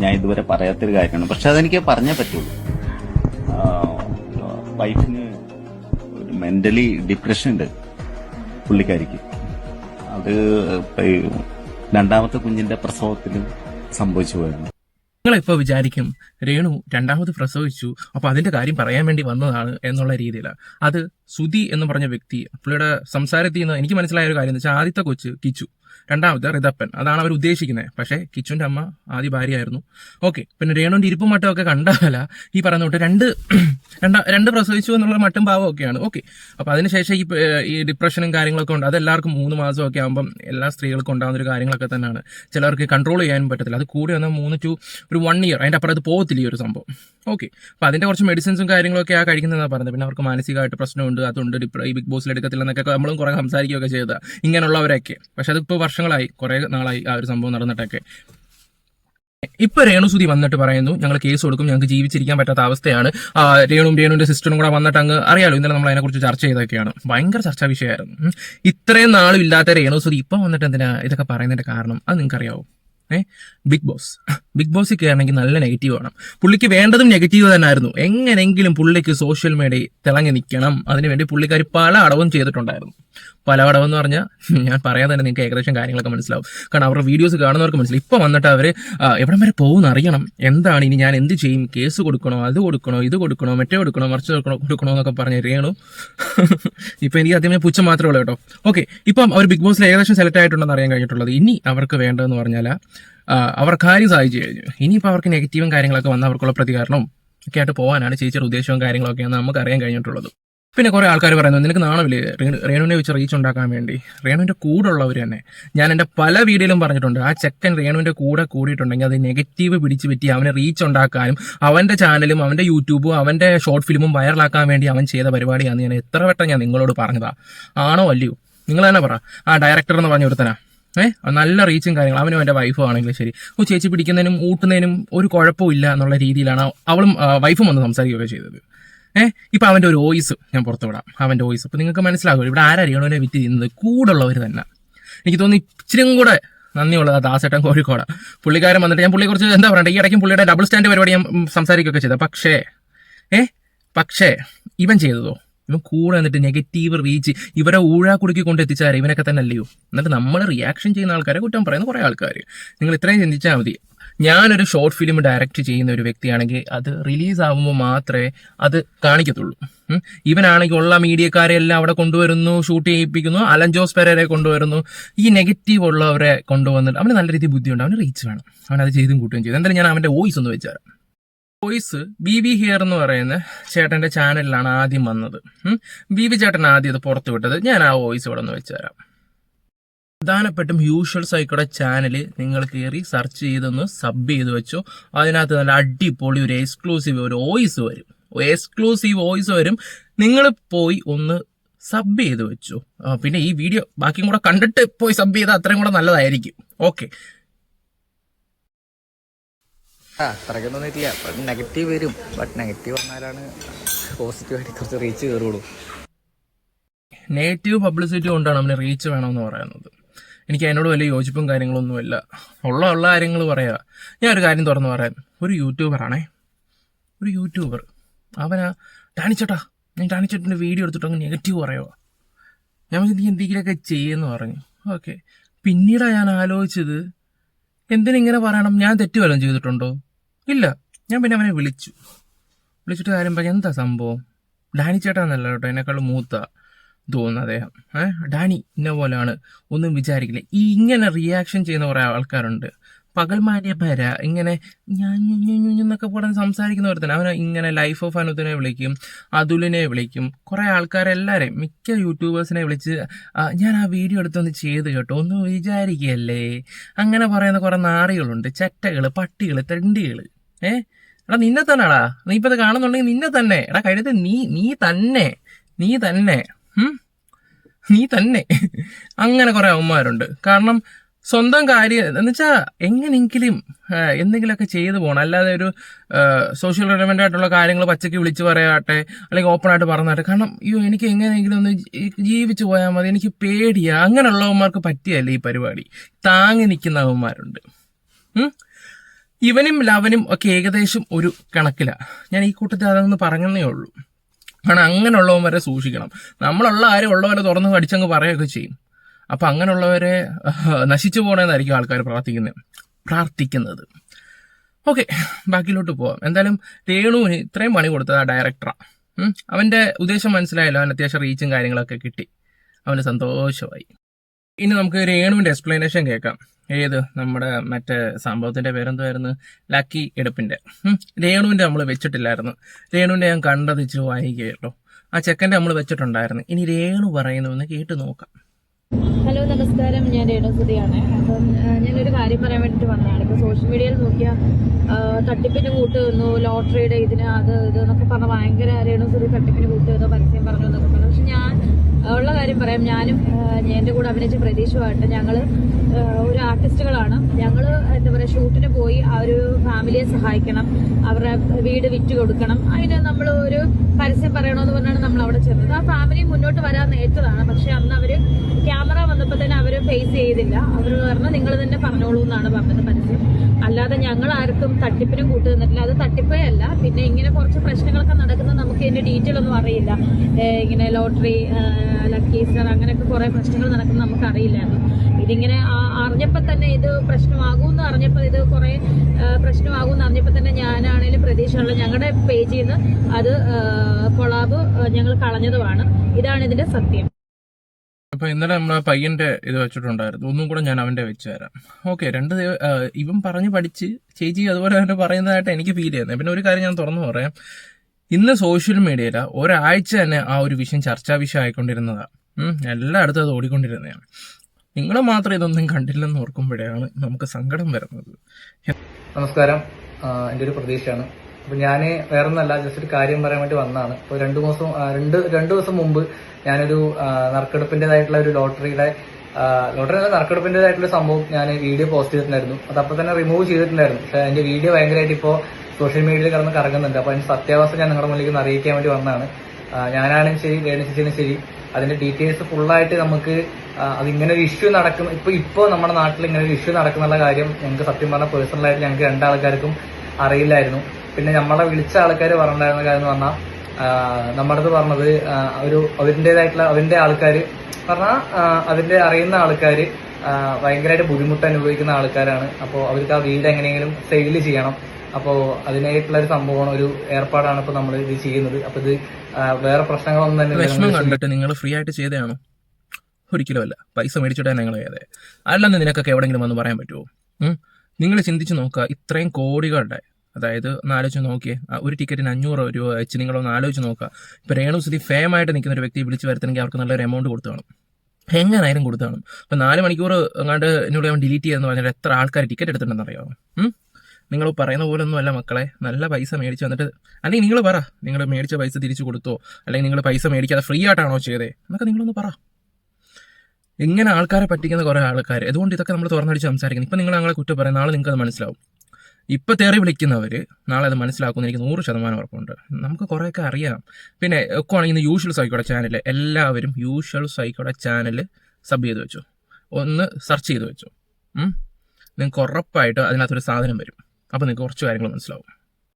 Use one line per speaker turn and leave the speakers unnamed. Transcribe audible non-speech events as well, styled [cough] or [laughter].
ഞാൻ ഇതുവരെ പറയാത്തൊരു കാര്യമാണ്. പക്ഷെ അതെനിക്ക് പറഞ്ഞേ പറ്റുള്ളൂ. വൈഫിന് ഒരു മെന്റലി ഡിപ്രഷൻ ഉണ്ട് പുള്ളിക്കാരിക്ക്. അത് രണ്ടാമത്തെ കുഞ്ഞിന്റെ പ്രസവത്തിൽ സംഭവിച്ചു പോയിരുന്നു.
നിങ്ങളിപ്പോ വിചാരിക്കും രേണു രണ്ടാമത് പ്രസവിച്ചു അപ്പൊ അതിന്റെ കാര്യം പറയാൻ വേണ്ടി വന്നതാണ് എന്നുള്ള രീതിയിലാണ് അത് സുധി എന്ന് പറഞ്ഞ വ്യക്തി പുള്ളിയുടെ സംസാരത്തിൽ നിന്ന് എനിക്ക് മനസ്സിലായ ഒരു കാര്യം എന്ന് വെച്ചാൽ ആദ്യത്തെ കൊച്ച് കിച്ചു. രണ്ടാമത്തെ റിതപ്പൻ. അതാണ് അവർ ഉദ്ദേശിക്കുന്നത് പക്ഷേ കിച്ചുവിന്റെ അമ്മ ആദ്യ ഭാര്യയായിരുന്നു. ഓക്കെ പിന്നെ രേണുവിന്റെ ഇരിപ്പും മട്ടും ഒക്കെ കണ്ടാല ഈ പറയുന്ന തൊട്ട് രണ്ട് [clears throat] രണ്ടാ രണ്ട് പ്രസവിച്ചു എന്നുള്ള മട്ടും ഭാവം ഒക്കെയാണ് ഓക്കെ അപ്പോൾ അതിനുശേഷം ഈ ഈ ഡിപ്രഷനും കാര്യങ്ങളൊക്കെ ഉണ്ട്. അതെല്ലാവർക്കും മൂന്ന് മാസമൊക്കെ ആകുമ്പം എല്ലാ സ്ത്രീകൾക്കും ഉണ്ടാകുന്ന ഒരു കാര്യങ്ങളൊക്കെ തന്നെയാണ്. ചിലർക്ക് കൺട്രോൾ ചെയ്യാനും പറ്റത്തില്ല. അത് കൂടി വന്നാൽ മൂന്ന് ടു ഒരു വൺ ഇയർ അതിന്റെ അപ്പുറത്ത് പോകത്തില്ല ഈ ഒരു സംഭവം. ഓക്കെ അപ്പോൾ അതിന്റെ കുറച്ച് മെഡിസിൻസും കാര്യങ്ങളൊക്കെ ആ കഴിക്കുന്നതാണ് പറഞ്ഞത്. പിന്നെ അവർക്ക് മാനസികമായിട്ട് പ്രശ്നമുണ്ട് അതുണ്ട് ഡിപ്ര- ഈ ബിഗ് ബോസിൽ എടുക്കത്തില്ല എന്നൊക്കെ നമ്മളും കുറേ സംസാരിക്കുകയൊക്കെ ചെയ്താൽ ഇങ്ങനെയുള്ളവരൊക്കെ. പക്ഷെ അതിപ്പോൾ വർഷങ്ങളായി കുറെ നാളായി ആ ഒരു സംഭവം നടന്നിട്ടൊക്കെ. ഇപ്പൊ രേണുസുതി വന്നിട്ട് പറയുന്നു ഞങ്ങൾ കേസ് കൊടുക്കും ഞങ്ങൾക്ക് ജീവിച്ചിരിക്കാൻ പറ്റാത്ത അവസ്ഥയാണ്. രേണു രേണുവും രേണുവിന്റെ സിസ്റ്ററും കൂടെ വന്നിട്ട് അങ്ങ് അറിയാലോ ഇന്നലെ നമ്മൾ അതിനെക്കുറിച്ച് ചർച്ച ചെയ്തൊക്കെയാണ് ഭയങ്കര ചർച്ചാ വിഷയമായിരുന്നു. ഇത്രയും നാളും ഇല്ലാത്ത രേണുസുതി ഇപ്പൊ വന്നിട്ട് എന്തിനാ ഇതൊക്കെ പറയുന്നതിന്റെ കാരണം? അത് നിങ്ങൾക്ക് അറിയാവോ ഏ? ബിഗ് ബോസ് ബിഗ് ബോസിൽ കയറണമെങ്കിൽ നല്ല നെഗറ്റീവ് വേണം പുള്ളിക്ക് വേണ്ടതും നെഗറ്റീവ് തന്നെയായിരുന്നു എങ്ങനെങ്കിലും പുള്ളിക്ക് സോഷ്യൽ മീഡിയയിൽ തിളങ്ങി നിൽക്കണം. അതിനുവേണ്ടി പുള്ളിക്കാർ പല അടവും ചെയ്തിട്ടുണ്ടായിരുന്നു. പല അടവ് എന്ന് പറഞ്ഞാൽ ഞാൻ പറയാൻ തന്നെ നിങ്ങൾക്ക് ഏകദേശം കാര്യങ്ങളൊക്കെ മനസ്സിലാവും. കാരണം അവരുടെ വീഡിയോസ് കാണുന്നവർക്ക് മനസ്സിലാവും. ഇപ്പം വന്നിട്ട് അവർ എവിടം വരെ പോകുന്ന അറിയണം. എന്താണ് ഇനി ഞാൻ എന്ത് ചെയ്യും? കേസ് കൊടുക്കണോ? അത് കൊടുക്കണോ? ഇത് കൊടുക്കണോ? മറ്റേ കൊടുക്കണോ? മറിച്ച് കൊടുക്കണോ? കൊടുക്കണോ എന്നൊക്കെ പറഞ്ഞ് രേണു ഇപ്പം എനിക്ക് അത്യാവശ്യം പുച്ഛം മാത്രമേ ഉള്ളൂ കേട്ടോ. ഓക്കെ ഇപ്പം അവർ ബിഗ് ബോസിൽ ഏകദേശം സെലക്ട് ആയിട്ടുണ്ടെന്ന് അറിയാൻ കഴിഞ്ഞിട്ടുള്ളത്. ഇനി അവർക്ക് വേണ്ടതെന്ന് പറഞ്ഞാൽ അവർ കാര്യം സാധിച്ചു കഴിഞ്ഞു. ഇനിയിപ്പോൾ അവർക്ക് നെഗറ്റീവും കാര്യങ്ങളൊക്കെ വന്നാൽ അവർക്കുള്ള പ്രതികരണവും ഒക്കെ ആയിട്ട് പോകാനാണ് ചേച്ചിയുടെ ഉദ്ദേശവും കാര്യങ്ങളൊക്കെയാണ് നമുക്ക് അറിയാൻ കഴിഞ്ഞിട്ടുള്ളത്. പിന്നെ കുറെ ആൾക്കാർ പറയുന്നു നിനക്ക് നാണമില്ലേ? റേണു- രേണുവിനെ വെച്ച് റീച്ച് ഉണ്ടാക്കാൻ വേണ്ടി. റേണുവിന്റെ കൂടെ ഉള്ളവർ തന്നെ. ഞാൻ എന്റെ പല വീഡിയോയിലും പറഞ്ഞിട്ടുണ്ട് ആ ചെക്കൻ റേണുവിന്റെ കൂടെ കൂടിയിട്ടുണ്ടെങ്കിൽ അത് നെഗറ്റീവ് പിടിച്ചു പറ്റി അവനെ റീച്ച് ഉണ്ടാക്കാനും അവന്റെ ചാനലും അവന്റെ യൂട്യൂബും അവന്റെ ഷോർട്ട് ഫിലിമും വൈറലാക്കാൻ വേണ്ടി അവൻ ചെയ്ത പരിപാടിയാണ് ഞാൻ എത്ര വട്ടം ഞാൻ നിങ്ങളോട് പറഞ്ഞതാ. ആണോ അല്ലയോ? നിങ്ങൾ തന്നെ പറ. ആ ഡയറക്ടർ എന്ന് പറഞ്ഞ ഒരുത്തനാ. ഏഹ് നല്ല റീച്ചും കാര്യങ്ങളും. അവനും എന്റെ വൈഫും ആണെങ്കിലും ശരി. ഓ ചേച്ചി പിടിക്കുന്നതിനും ഊട്ടുന്നതിനും ഒരു കുഴപ്പവും ഇല്ല എന്നുള്ള രീതിയിലാണ് അവളും വൈഫും വന്ന് സംസാരിക്കുകയൊക്കെ ചെയ്തത്. ഏഹ് ഇപ്പൊ അവന്റെ ഒരു വോയിസ് ഞാൻ പുറത്തു വിടാം. അവന്റെ വോയിസ് ഇപ്പൊ നിങ്ങൾക്ക് മനസ്സിലാകും ഇവിടെ ആരറിയണവനെ വിറ്റ് ചെയ്യുന്നത്? കൂടുള്ളവർ തന്നെ. എനിക്ക് തോന്നുന്നു ഇച്ചിരിയും കൂടെ നന്ദിയുള്ളത് ദാസേട്ടൻ കോഴിക്കോട്. പുള്ളിക്കാരൻ വന്നിട്ട് ഞാൻ പുള്ളിയെ കുറിച്ച് എന്താ പറയണ്ടേ? ഈ ഇടയ്ക്കും പുള്ളിയുടെ ഡബിൾ സ്റ്റാൻഡ് പരിപാടി ഞാൻ സംസാരിക്കുകയൊക്കെ ചെയ്തത്. പക്ഷേ ഏഹ് പക്ഷേ ഇവൻ ചെയ്തതോ? ഇവൻ കൂടെ എന്നിട്ട് നെഗറ്റീവ് റീച്ച് ഇവരെ ഊഴാക്കുടുക്കി കൊണ്ട് എത്തിച്ചാൽ ഇവനൊക്കെ തന്നെ അല്ലയോ? എന്നിട്ട് നമ്മൾ റിയാക്ഷൻ ചെയ്യുന്ന ആൾക്കാരെ കുറ്റം പറയുന്ന കുറേ ആൾക്കാർ നിങ്ങൾ ഇത്രയും ചിന്തിച്ചാൽ മതി. ഞാനൊരു ഷോർട്ട് ഫിലിം ഡയറക്റ്റ് ചെയ്യുന്ന ഒരു വ്യക്തിയാണെങ്കിൽ അത് റിലീസ് ആകുമ്പോൾ മാത്രമേ അത് കാണിക്കത്തുള്ളൂ. ഇവനാണെങ്കിൽ ഉള്ള മീഡിയക്കാരെ എല്ലാം അവിടെ കൊണ്ടുവരുന്നു ഷൂട്ട് ചെയ്യിപ്പിക്കുന്നു അലൻ ജോസ് പെരേരെ കൊണ്ടുവരുന്നു. ഈ നെഗറ്റീവ് ഉള്ളവരെ കൊണ്ടുവന്നിട്ട് അവന് നല്ല രീതിയിൽ ബുദ്ധിയുണ്ട്. അവന് റീച്ച് വേണം. അവൻ അത് ചെയ്തും കൂട്ടുകയും ചെയ്തു. എന്തായാലും ഞാൻ അവന്റെ വോയിസ് ഒന്ന് വെച്ചുതരാം വോയിസ് ബി വി ഹിയർ എന്ന് പറയുന്ന ചേട്ടന്റെ ചാനലിലാണ് ആദ്യം വന്നത്. ബി വി ചേട്ടൻ ആദ്യം ഇത് പുറത്തു വിട്ടത്. ഞാൻ ആ വോയിസ് ഇവിടെ ഒന്ന് വെച്ചുതരാം പ്രധാനപ്പെട്ടും യൂഷ്വൽ സൈക്കോടെ ചാനൽ നിങ്ങൾ കയറി സെർച്ച് ചെയ്തൊന്ന് സബ് ചെയ്ത് വെച്ചോ. അതിനകത്ത് നല്ല അടിപൊളി ഒരു എക്സ്ക്ലൂസീവ് ഒരു വോയിസ് വരും. എക്സ്ക്ലൂസീവ് വോയിസ് വരും. നിങ്ങൾ പോയി ഒന്ന് സബ് ചെയ്ത് വെച്ചു. പിന്നെ ഈ വീഡിയോ ബാക്കിയും കൂടെ കണ്ടിട്ട് പോയി സബ് ചെയ്താൽ അത്രയും കൂടെ നല്ലതായിരിക്കും. ഓക്കെ.
അത്രയ്ക്കൊന്നും ഇല്ല ബട്ട് നെഗറ്റീവ് വരും. ബട്ട് നെഗറ്റീവ് വന്നാലാണ് പോസിറ്റീവായിട്ട് കുറച്ച് റീച്ച് കയറുള്ളൂ.
നെഗറ്റീവ് പബ്ലിസിറ്റി കൊണ്ടാണ് അവന് റീച്ച് വേണമെന്ന് പറയുന്നത്. എനിക്ക് അതിനോട് വലിയ യോജിപ്പും കാര്യങ്ങളൊന്നുമില്ല. ഉള്ള ഉള്ള കാര്യങ്ങൾ പറയാ. ഞാൻ ഒരു കാര്യം തുറന്നു പറയാൻ ഒരു യൂട്യൂബറാണേ ഒരു യൂട്യൂബർ അവനാ ടാണിച്ചേട്ടാ ഞാൻ ടാണിച്ചേട്ടന്റെ വീഡിയോ എടുത്തിട്ട് അങ്ങ് നെഗറ്റീവ് പറയുക ഞാൻ നീ എന്തെങ്കിലുമൊക്കെ ചെയ്യുമെന്ന് പറഞ്ഞു. ഓക്കെ പിന്നീടാണ് ഞാൻ ആലോചിച്ചത് എന്തിനിങ്ങനെ പറയണം? ഞാൻ തെറ്റ് വല്ലതും ചെയ്തിട്ടുണ്ടോ? ഇല്ല. ഞാൻ പിന്നെ അവനെ വിളിച്ചു. വിളിച്ചിട്ട് കാര്യം പറഞ്ഞു എന്താ സംഭവം? ഡാനി ചേട്ടാന്നല്ല കേട്ടോ എന്നെക്കാളും മൂത്ത തോന്നുന്നു അദ്ദേഹം. ഏഹ് ഡാനി ഇന്ന പോലെയാണ്. ഒന്നും വിചാരിക്കില്ല. ഈ ഇങ്ങനെ റിയാക്ഷൻ ചെയ്യുന്ന കുറേ ആൾക്കാരുണ്ട്. പകൽമാന്യ പേര ഇങ്ങനെ ഞാൻ എന്നൊക്കെ പറഞ്ഞ് സംസാരിക്കുന്ന തന്നെ അവനെ ഇങ്ങനെ ലൈഫ് ഓഫ് അനുദിനെ വിളിക്കും അതുലിനെ വിളിക്കും. കുറേ ആൾക്കാരെല്ലാവരെയും മിക്ക യൂട്യൂബേഴ്സിനെ വിളിച്ച് ഞാൻ ആ വീഡിയോ എടുത്തൊന്ന് ചെയ്ത് കേട്ടോ ഒന്ന് വിചാരിക്കുകയല്ലേ അങ്ങനെ പറയുന്ന കുറേ നാറികളുണ്ട്. ചെറ്റകൾ പട്ടികൾ തെണ്ടികൾ. ഏ? എടാ നിന്നെ തന്നെടാ. നീ ഇപ്പൊ ഇത് കാണുന്നുണ്ടെങ്കിൽ നിന്നെ തന്നെ. എടാ കഴുത്ത് നീ നീ തന്നെ. നീ തന്നെ. നീ തന്നെ. അങ്ങനെ കുറെ അമ്മമാരുണ്ട് കാരണം സ്വന്തം കാര്യം എന്ന് വെച്ചാൽ എങ്ങനെയെങ്കിലും എന്തെങ്കിലുമൊക്കെ ചെയ്തു പോകണം അല്ലാതെ ഒരു സോഷ്യൽ റിലവന്റ് ആയിട്ടുള്ള കാര്യങ്ങൾ പച്ചയ്ക്ക് വിളിച്ചു പറയാട്ടെ അല്ലെങ്കിൽ ഓപ്പൺ ആയിട്ട് പറഞ്ഞാട്ടെ. കാരണം അയ്യോ എനിക്ക് എങ്ങനെയെങ്കിലും ഒന്ന് ജീവിച്ചു പോയാൽ മതി. എനിക്ക് പേടിയാ. അങ്ങനെയുള്ളവന്മാർക്ക് പറ്റിയല്ലേ ഈ പരിപാടി. താങ്ങി നിൽക്കുന്ന അവന്മാരുണ്ട്. ഉം? ഇവനും ലവനും ഒക്കെ ഏകദേശം ഒരു കണക്കില. ഞാൻ ഈ കൂട്ടത്തിൽ അതൊന്ന് പറഞ്ഞതേ ഉള്ളൂ. കാരണം അങ്ങനെയുള്ളവൻ വരെ സൂക്ഷിക്കണം. നമ്മളുള്ള ആരും ഉള്ളവരെ തുറന്ന് കടിച്ചങ്ങ് പറയുകയൊക്കെ ചെയ്യും. അപ്പം അങ്ങനെയുള്ളവരെ നശിച്ചു പോകണമെന്നായിരിക്കും ആൾക്കാർ പ്രാർത്ഥിക്കുന്നത് പ്രാർത്ഥിക്കുന്നത്. ഓക്കെ ബാക്കിയിലോട്ട് പോവാം. എന്തായാലും രേണുവിന് ഇത്രയും പണി കൊടുത്തത് ആ ഡയറക്ടറാണ് അവന്റെ ഉദ്ദേശം മനസ്സിലായല്ലോ. അവൻ അത്യാവശ്യം റീച്ചും കാര്യങ്ങളൊക്കെ കിട്ടി. അവന് സന്തോഷമായി. ഇനി നമുക്ക് രേണുവിന്റെ എക്സ്പ്ലനേഷൻ കേൾക്കാം. ഏത്? നമ്മുടെ മറ്റേ സംഭവത്തിന്റെ പേരെന്തായിരുന്നു ലക്കി എടുപ്പിന്റെ. രേണുവിന്റെ നമ്മൾ വെച്ചിട്ടില്ലായിരുന്നു. രേണുവിന്റെ ഞാൻ കണ്ടത് ഇച്ചിരി കേട്ടോ ആ ചെക്കന്റെ നമ്മൾ വെച്ചിട്ടുണ്ടായിരുന്നു. ഇനി രേണു പറയുന്നുവെന്ന് കേട്ട് നോക്കാം.
ഹലോ നമസ്കാരം. ഞാൻ രേണുസുതിയാണ് അപ്പം ഞാനൊരു കാര്യം പറയാൻ വേണ്ടിയിട്ട് വന്നതാണ്. ഇപ്പോൾ സോഷ്യൽ മീഡിയയിൽ നോക്കിയാൽ തട്ടിപ്പിന് കൂട്ട് വന്നു ലോട്ടറിയുടെ ഇതിന് അത് ഇത് എന്നൊക്കെ പറഞ്ഞ ഭയങ്കര രേണുസുതി തട്ടിപ്പിന് കൂട്ട് വന്നു പരസ്യം പറഞ്ഞു എന്നൊക്കെ പറഞ്ഞു. പക്ഷെ ഞാൻ ഉള്ള കാര്യം പറയാം. ഞാനും എന്റെ കൂടെ അഭിനയിച്ച പ്രതീക്ഷയുമായിട്ട് ഞങ്ങൾ ഒരു ആർട്ടിസ്റ്റുകളാണ്. ഞങ്ങൾ എന്താ പറയുക ഷൂട്ടിന് പോയി ആ ഒരു ഫാമിലിയെ സഹായിക്കണം. അവരുടെ വീട് വിറ്റ് കൊടുക്കണം. അതിന് നമ്മൾ ഒരു പരസ്യം പറയണമെന്ന് പറഞ്ഞാണ് നമ്മൾ അവിടെ ചെന്നത്. ആ ഫാമിലി മുന്നോട്ട് വരാൻ നേറ്റതാണ് പക്ഷെ അന്ന് അവർ ക്യാമറ വന്നപ്പോൾ തന്നെ അവർ ഫേസ് ചെയ്തില്ല. അവർ പറഞ്ഞു നിങ്ങൾ തന്നെ പറഞ്ഞോളൂ എന്നാണ് പറഞ്ഞത് പരസ്യം. അല്ലാതെ ഞങ്ങൾ ആർക്കും തട്ടിപ്പിനും കൂട്ടു തന്നിട്ടില്ല അത് തട്ടിപ്പേ അല്ല. പിന്നെ ഇങ്ങനെ കുറച്ച് പ്രശ്നങ്ങളൊക്കെ ഇതിന്റെ ഡീറ്റെയിൽ ഒന്നും അറിയില്ല. ഇങ്ങനെ ലോട്ടറി ലക്കീസർ അങ്ങനെയൊക്കെ കുറേ പ്രശ്നങ്ങൾ നടക്കുന്നത് നമുക്ക് അറിയില്ലായിരുന്നു. ഇതിങ്ങനെ അറിഞ്ഞപ്പോൾ തന്നെ ഇത് പ്രശ്നമാകും എന്ന് അറിഞ്ഞപ്പോൾ ഇത് കുറേ പ്രശ്നമാകും എന്ന് അറിഞ്ഞപ്പോൾ തന്നെ ഞാനാണേലും പ്രതീക്ഷയുള്ള ഞങ്ങളുടെ പേജിൽ നിന്ന് അത് കൊളാബ് ഞങ്ങൾ കളഞ്ഞതുമാണ്. ഇതാണ് ഇതിന്റെ സത്യം.
അപ്പൊ ഇന്നലെ നമ്മൾ പയ്യന്റെ ഇത് വെച്ചിട്ടുണ്ടായിരുന്നു. ഒന്നും കൂടെ ഞാൻ അവന്റെ വെച്ച് തരാം. ഓക്കെ രണ്ട് ഇവൻ പറഞ്ഞു പഠിച്ച് ചേച്ചി അതുപോലെ തന്നെ പറയുന്നതായിട്ട് എനിക്ക് ഫീൽ ചെയ്യുന്നത് പിന്നെ ഒരു കാര്യം ഞാൻ തുറന്നു പറയാം. ഇന്ന് സോഷ്യൽ മീഡിയയിൽ ഒരാഴ്ച തന്നെ ആ ഒരു വിഷയം ചർച്ചാ വിഷയം ആയിക്കൊണ്ടിരുന്നതാണ് ഉം, എല്ലായിടത്തും അത് ഓടിക്കൊണ്ടിരുന്നതാണ്. നിങ്ങൾ മാത്രം ഇതൊന്നും കണ്ടില്ലെന്ന് ഓർക്കുമ്പോഴാണ് നമുക്ക് സങ്കടം വരുന്നത്.
നമസ്കാരം. എന്റെ ഒരു പ്രതീക്ഷയാണ്. അപ്പൊ ഞാൻ വേറെ ഒന്നല്ല ജസ്റ്റ് ഒരു കാര്യം പറയാൻ വേണ്ടി വന്നതാണ്. ഇപ്പൊ രണ്ടു മാസം രണ്ട് രണ്ട് ദിവസം മുമ്പ് ഞാനൊരു നറുക്കെടുപ്പിന്റെതായിട്ടുള്ള ഒരു ലോട്ടറിയുടെ ലോട്ടറി അല്ല നറുക്കെടുപ്പിന്റെതായിട്ടുള്ള സംഭവം ഞാൻ വീഡിയോ പോസ്റ്റ് ചെയ്തിട്ടുണ്ടായിരുന്നു. അത് അപ്പോൾ തന്നെ റിമൂവ് ചെയ്തിട്ടുണ്ടായിരുന്നു. പക്ഷേ എന്റെ വീഡിയോ ഭയങ്കരമായിട്ട് ഇപ്പോൾ സോഷ്യൽ മീഡിയയിൽ കിടന്ന് കറങ്ങുന്നുണ്ട്. അപ്പോൾ അതിന്റെ സത്യാവസ്ഥ ഞാൻ നിങ്ങളുടെ മുന്നിലേക്ക് അറിയിക്കാൻ വേണ്ടി വന്നതാണ്. ഞാനാണ് ശരി രേണുചേച്ചിനും ശരി. അതിന്റെ ഡീറ്റെയിൽസ് ഫുള്ളായിട്ട് നമുക്ക് അതിങ്ങനെ ഒരു ഇഷ്യൂ നടക്കുന്ന ഇപ്പൊ ഇപ്പോ നമ്മുടെ നാട്ടിൽ ഇങ്ങനെ ഒരു ഇഷ്യൂ നടക്കുന്നുള്ള കാര്യം ഞങ്ങൾക്ക് സത്യം പറഞ്ഞാൽ പേഴ്സണലായിട്ട് ഞങ്ങൾക്ക് രണ്ടാൾക്കാർക്കും അറിയില്ലായിരുന്നു. പിന്നെ നമ്മളെ വിളിച്ച ആൾക്കാർ പറഞ്ഞിട്ടുണ്ടായിരുന്ന കാര്യം എന്ന് പറഞ്ഞാൽ നമ്മുടെ അടുത്ത് പറഞ്ഞത് ഒരു അവരിന്റെതായിട്ടുള്ള അവരുടെ ആൾക്കാർ പറഞ്ഞാൽ അതിന്റെ അറിയുന്ന ആൾക്കാർ ഭയങ്കരമായിട്ട് ബുദ്ധിമുട്ട് അനുഭവിക്കുന്ന ആൾക്കാരാണ്. അപ്പോൾ അവർക്ക് ആ വീട് എങ്ങനെയെങ്കിലും സെയിൽ ചെയ്യണം. അപ്പോൾ അതിനായിട്ടുള്ള ഒരു സംഭവമാണ് ഒരു ഏർപ്പാടാണ് ഇപ്പോൾ നമ്മൾ ഇത് ചെയ്യുന്നത്. അപ്പോൾ ഇത് വേറെ പ്രശ്നങ്ങളൊന്നും തന്നെ
വിഷമം. കണ്ടിട്ട് നിങ്ങൾ ഫ്രീ ആയിട്ട് ചെയ്തതാണോ? ഒരിക്കലും അല്ല. പൈസ മേടിച്ചിട്ടാണ് ഞങ്ങൾ ചെയ്തത് അല്ലെന്ന് നിനക്കൊക്കെ എവിടെങ്കിലും വന്ന് പറയാൻ പറ്റുമോ നിങ്ങൾ ചിന്തിച്ച് നോക്കുക ഇത്രയും കോടികളുടെ അതായത് ഒന്ന് ആലോചിച്ച് നോക്കിയേ ഒരു ടിക്കറ്റിന് അഞ്ഞൂറ് രൂപ വെച്ച് നിങ്ങളൊന്ന് ആലോചിച്ച് നോക്കുക ഇപ്പൊ രേണു സുധി ഫേം ആയിട്ട് നിൽക്കുന്ന ഒരു വ്യക്തി വിളിച്ച് വരുത്തണമെങ്കിൽ അവർക്ക് നല്ലൊരു എമൗണ്ട് കൊടുത്തു കാണും എങ്ങനായാലും കൊടുത്തു കാണും ഇപ്പൊ നാല് മണിക്കൂർ അങ്ങാണ്ട് എന്നോട് ഞാൻ ഡിലീറ്റ് ചെയ്തെന്ന് പറഞ്ഞാൽ എത്ര ആൾക്കാർ ടിക്കറ്റ് എടുത്തിട്ടുണ്ടെന്ന് അറിയാമോ ഉം? നിങ്ങൾ പറയുന്ന പോലെ ഒന്നുമല്ല മക്കളെ. നല്ല പൈസ മേടിച്ച് വന്നിട്ട് അല്ലെങ്കിൽ നിങ്ങൾ പറ. നിങ്ങൾ മേടിച്ച പൈസ തിരിച്ചു കൊടുത്തോ. അല്ലെങ്കിൽ നിങ്ങൾ പൈസ മേടിക്കാതെ ഫ്രീ ആയിട്ടാണോ ചെയ്തേ? എന്നൊക്കെ നിങ്ങളൊന്ന് പറ. ഇങ്ങനെ ആൾക്കാരെ പറ്റിക്കുന്ന കുറേ ആൾക്കാർ അതുകൊണ്ട് ഇതൊക്കെ നമ്മൾ തുറന്നടിച്ച് സംസാരിക്കുന്നത് ഇപ്പം നിങ്ങൾ ഞങ്ങളെ കുറ്റം പറയും നാളെ നിങ്ങൾക്ക് അത് മനസ്സിലാവും. ഇപ്പം തേറി വിളിക്കുന്നവർ നാളെ അത് മനസ്സിലാക്കുമെന്ന് എനിക്ക് നൂറ് ശതമാനം ഉറപ്പുണ്ട്. നമുക്ക് കുറേയൊക്കെ അറിയാം. പിന്നെ ഒക്കെ ആണെങ്കിൽ ഇന്ന് യൂഷ്വൽ സൈക്കോടെ ചാനൽ എല്ലാവരും യൂഷ്വൽ സൈക്കോടെ ചാനൽ സബ് ചെയ്ത് വെച്ചു. ഒന്ന് സെർച്ച് ചെയ്ത് വെച്ചു. നിങ്ങൾക്ക് ഉറപ്പായിട്ട് അതിനകത്തൊരു സാധനം വരും. അപ്പോൾ നിങ്ങൾക്ക് കുറച്ച് കാര്യങ്ങൾ മനസ്സിലാവും.